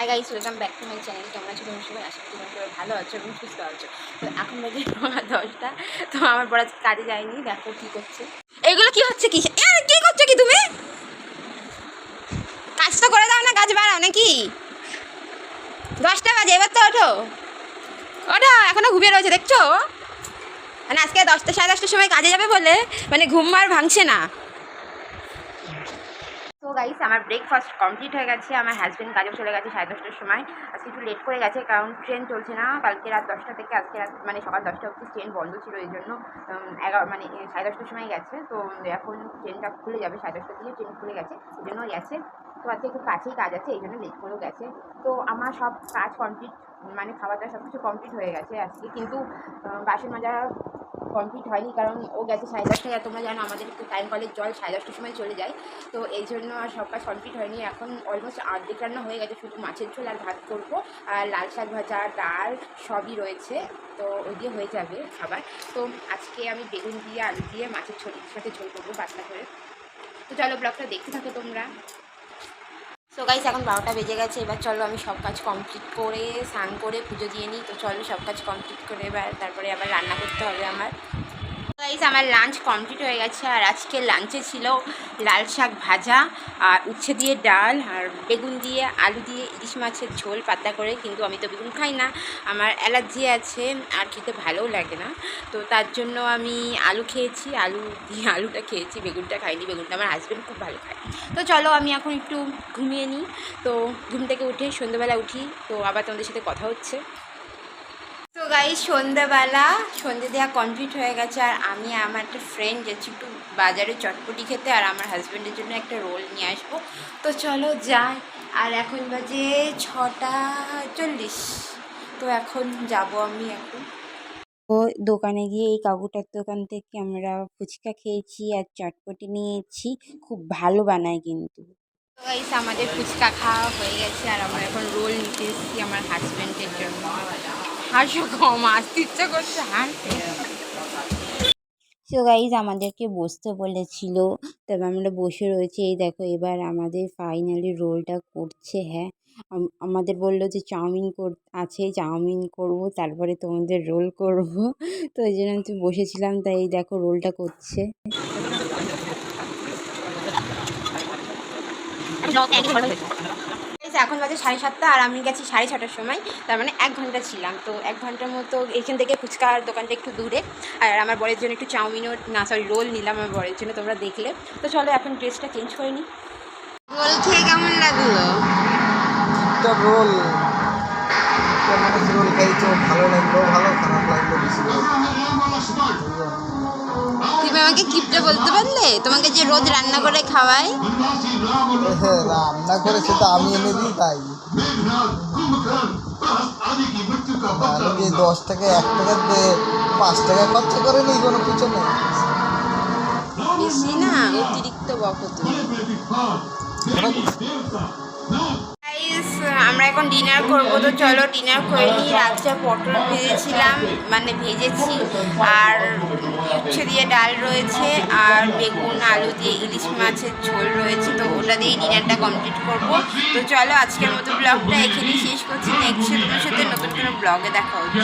Hi guys welcome back to my channel তোমরা তোমরা সবাই আশা করি সবাই ভালো আছো এবং সুস্থ আছো। তো এখন বাজে নটা দশটা। তো আমার বড় কাজে যায়নি। দেখো কী করছে। এগুলো কি হচ্ছে কি? কি করছ কি তুমি? কাজ তো করে দাও না, কাজ বাড়াও নাকি? দশটা বাজে, এবার তো ওঠো। ওটা এখনও ঘুমিয়ে রয়েছে, দেখছ? মানে আজকে দশটা, সাড়ে দশটার সময় কাজে যাবে বলে মানে ঘুম আর ভাঙছে না। তো গাইস আমার ব্রেকফাস্ট কমপ্লিট হয়ে গেছে, আমার হাজব্যান্ড কাজে চলে গেছে সাড়ে দশটার সময়। আজকে একটু লেট করে গেছে, কারণ ট্রেন চলছে না। কালকে রাত দশটা থেকে আজকে রাত মানে সকাল দশটা অবধি ট্রেন বন্ধ ছিল, এই জন্য এগারো মানে সাড়ে দশটার সময় গেছে। তো এখন ট্রেনটা খুলে যাবে, সাড়ে দশটা থেকে ট্রেন খুলে গেছে, এই জন্য গেছে। তো আজকে একটু কাছেই কাজ আছে এই জন্য লেট করেও গেছে। তো আমার সব কাজ কমপ্লিট মানে খাওয়া দাওয়া সব কিছু কমপ্লিট হয়ে গেছে আজকে। কিন্তু বাসন মাজা কমপ্লিট হয়নি কারণ ও গেছে সাড়ে দশটায়। আর তোমরা জানো আমাদের একটু টাইম কলের জল সাড়ে দশটার সময় চলে যায়। তো এই জন্য আর সব কাজ কমপ্লিট হয়নি। এখন অলমোস্ট আর্ধেক রান্না হয়ে গেছে। শুধু মাছের ঝোল আর ভাত করব। আর লাল শাক ভাজা, ডাল সবই রয়েছে। তো ওই দিয়ে হয়ে যাবে খাবার। তো আজকে আমি বেগুন দিয়ে, আলু দিয়ে, মাছের ঝোলের সাথে ঝোল করব বাচ্চা করে। তো চলো ব্লগটা দেখতে থাকো তোমরা। তো গাইস এখন বারোটা বেজে গেছে, এবার চলো আমি সব কাজ কমপ্লিট করে, স্নান করে, পুজো দিয়ে নিই। তো চলো সব কাজ কমপ্লিট করে, এবার তারপরে আবার রান্না করতে হবে আমার। গাইস আমার লাঞ্চ কমপ্লিট হয়ে গেছে আর আজকে লাঞ্চে ছিল লাল শাক ভাজা আর উচ্ছে দিয়ে ডাল আর বেগুন দিয়ে, আলু দিয়ে, ইলিশ মাছের ঝোল, পাতা করে। কিন্তু আমি তো বেগুন খাই না। আমার অ্যালার্জি আছে, আর খেতে ভালোও লাগে না। তো তার জন্য আমি আলু খেয়েছি, আলু দিয়ে আলুটা খেয়েছি, বেগুনটা খাইনি। বেগুনটা আমার হাজব্যান্ড খুব ভালো খায়। তো চলো আমি এখন একটু ঘুমিয়ে নিই। তো ঘুম থেকে উঠে সন্ধ্যেবেলা উঠি। তো আবার তোমাদের সাথে কথা হচ্ছে। তো গাই সন্ধ্যাবেলা সন্ধ্যে দেওয়া কমপ্লিট হয়ে গেছে আর আমি আমার একটা ফ্রেন্ড যাচ্ছি একটু বাজারে চটপটি খেতে আর আমার হাজব্যান্ডের জন্য একটা রোল নিয়ে আসব। তো চলো যাই। আর এখন বাজে ছটা চল্লিশ। তো এখন যাব আমি এখন। তো দোকানে গিয়ে এই কাকুটার দোকান থেকে আমরা ফুচকা খেয়েছি আর চটপটি নিয়েছি। খুব ভালো বানায় কিন্তু। তো আমাদের ফুচকা খাওয়া হয়ে গেছে আর আমরা এখন রোল নিতে এসেছি আমার হাজব্যান্ডের জন্য। হাসু কম আসতে ইচ্ছা করছে হাসতে। সো গাইজ আমাদেরকে বসতে বলেছিল তবে আমরা বসে রয়েছি। এই দেখো এবার আমাদের ফাইনালি রোলটা করছে হ্যাঁ। আমাদের বলল যে চাউমিন কর আছে চাউমিন করব তারপরে তোমাদের রোল করব। তো এই জন্য আমি বসেছিলাম তাই এই দেখো রোলটা করছে। যে এখন বাজে সাড়ে সাতটা আর আমি গেছি সাড়ে ছটার সময়। তার মানে এক ঘণ্টা ছিলাম। তো এক ঘণ্টার মতো এখান থেকে ফুচকার দোকানটা একটু দূরে। আর আমার বরের জন্য একটু চাউমিনও না সরি রোল নিলাম আমার বরের জন্য তোমরা দেখলে। তো চলো এখন ড্রেসটা চেঞ্জ করে নিই রোল খেয়ে কেমন লাগল? রোল। রোল খাইছো ভালো লাগল ভালো খারাপ লাগল বেশি করে। তুমি আমাকে কিপটা বলতে পারলে? তোমাকে যে রোজ রান্না করে খাওয়াই? হ্যাঁ, রান্না করে সেটা আমি এনে দিই তাই। আমি দশ টাকা এক টাকা দিয়ে পাঁচ টাকা খরচা করে নিই কোনো কিছু বেশি না অতিরিক্ত বকো আমরা এখন ডিনার করব তো চলো ডিনার করে নিই। রাত্রে পটল ভেজেছিলাম মানে ভেজেছি। আর উচ্ছে দিয়ে ডাল রয়েছে আর বেগুন, আলু দিয়ে ইলিশ মাছের ঝোল রয়েছে, তো ওটা দিয়েই ডিনারটা কমপ্লিট করব। তো চলো আজকের মতো ব্লগটা এখানেই শেষ করছি। নেক্সট সাথে নতুন কোনো ব্লগে দেখা হচ্ছে।